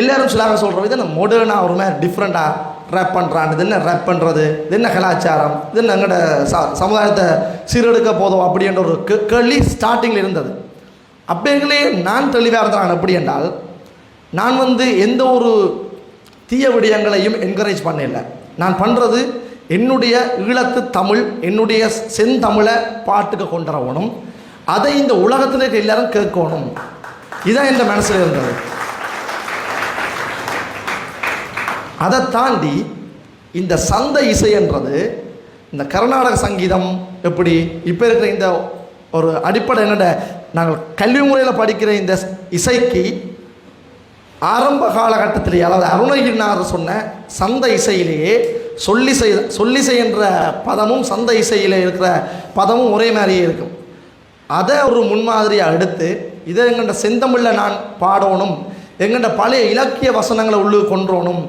எல்லாரும் சிலாக சொல்கிற இது என்ன மொடர்னாக ஒரு மாதிரி டிஃப்ரெண்ட்டாக ரேப் பண்ணுறான் இது என்ன ரேப் பண்ணுறது இது என்ன கலாச்சாரம்? இது என்ன எங்களோட ச சமுதாயத்தை சீரெடுக்க போதும் அப்படின்ற ஒரு கேள்வி ஸ்டார்டிங்கில் இருந்தது. அப்படிங்களே நான் தெளிவாக இருந்தான். எப்படி என்றால் நான் வந்து எந்த ஒரு தீய விடயங்களையும் என்கரேஜ் பண்ணல. நான் பண்ணுறது என்னுடைய ஈழத்து தமிழ் என்னுடைய செந்தமிழை பாட்டுக்கு கொண்டு வரணும் அதை இந்த உலகத்தில் இருக்க எல்லாரும் கேட்கணும். இதான் என் மனசில் இருந்தது. அதை தாண்டி இந்த சந்த இசைன்றது இந்த கர்நாடக சங்கீதம் எப்படி இப்போ இருக்கிற இந்த ஒரு அடிப்படை என்னோட நாங்கள் கல்வி முறையில் படிக்கிற இந்த இசைக்கு ஆரம்ப காலகட்டத்திலேயே அதாவது அருணகிரிநாதர் சொன்ன சந்த இசையிலேயே சொல்லிசை சொல்லிசை என்ற பதமும் சந்த இசையில் இருக்கிற பதமும் ஒரே மாதிரியே இருக்கும். அதை ஒரு முன்மாதிரியாக எடுத்து இதை எங்கள்கிட்ட செந்தமிழில் நான் பாடணும் எங்கள்கிட்ட பழைய இலக்கிய வசனங்களை உள்ளு கொன்றோணும்